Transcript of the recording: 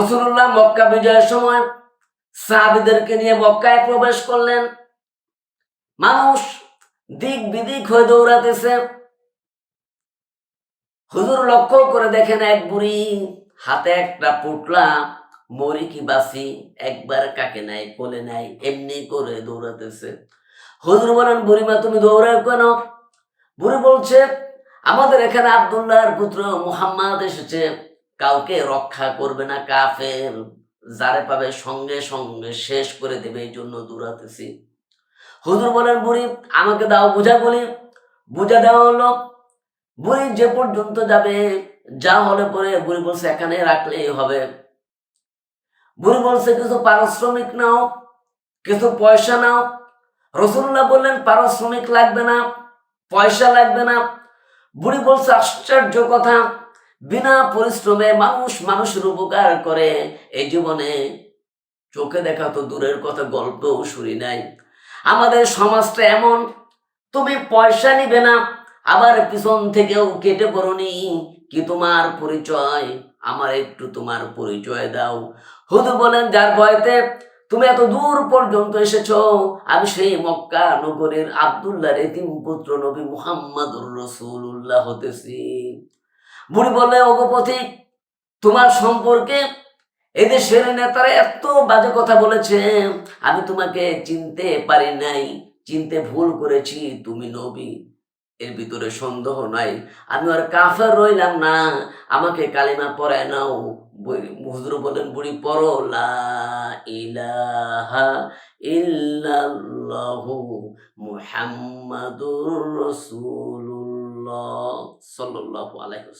রসুল্লাহ মক্কা বিজয়ের সময় সাহাবিদেরকে নিয়ে মক্কায় প্রবেশ করলেন। মানুষ দিক বিদিক হয়ে দৌড়াতেছে। হুজুর লক্ষ্য করে দেখেন এক বুড়ি হাতে একটা পুটলা মরি কি বাসি, একবার কাকে নাই, কোলে নাই, এমনি করে দৌড়াতেছে। হুজুর বলেন বুড়িমা তুমি দৌড়াও কেন? বুড়ি বলছে, আমাদের এখানে আবদুল্লাহর পুত্র মুহাম্মদ এসেছে। কাউকে রক্ষা করবে না কাফের, যারে পাবে সঙ্গে সঙ্গে শেষ করে দেবে, এই জন্য দৌড়াতেছি। হুজুর বলেন, বুড়ি, আমাকে দাও বুঝা বলি বুঝা দেওয়া হলো, বুড়ি, যে পর্যন্ত যাবে, যা হলে পরে বুড়ি বলছে, এখানে রাখলেই হবে। বুড়ি বলছে, কিছু পারিশ্রমিক নাও, কিছু পয়সা নাও। রসুল্লাহ বললেন, পারিশ্রমিক লাগবে না, পয়সা লাগবে না। বুড়ি বলছে, আশ্চর্য কথা বিনা পরিশ্রমে মানুষ মানুষের উপকার করে। এই জীবনে চোখে দেখা তো দূরের কথা, গল্পও শুনি নাই। আমাদের সমাজটা এমন, তুমি পয়সা নিবে না, আবার পিছন থেকেও কেটে পড়নি কি তোমার পরিচয়? আমার একটু তোমার পরিচয় দাও। হুদু বলেন, যার ভয়তে তুমি এত দূর পর্যন্ত এসেছ, আমি সেই মক্কা নগরের আবদুল্লাহ রেতিম পুত্র নবী মুহাম্মদুর রসুল্লাহ হতেছি। বুড়ি বললে অগপথিক তোমার সম্পর্কে এদেশের নেতারা এত বাজে কথা বলেছে, আমি তোমাকে চিনতে পারি নাই, চিনতে ভুল করেছি, তুমি নবী, এর ভিতরে সন্দেহ নাই, আমি আর কাফের রইলাম না, আমাকে কালিমা পড়ায় নাও। হুজুর বলেন বুড়ি, পড়ো ইলাহা ইল্লাল্লাহু মুহাম্মাদুর রাসূলুল্লাহ সাল্লাল্লাহু আলাইহি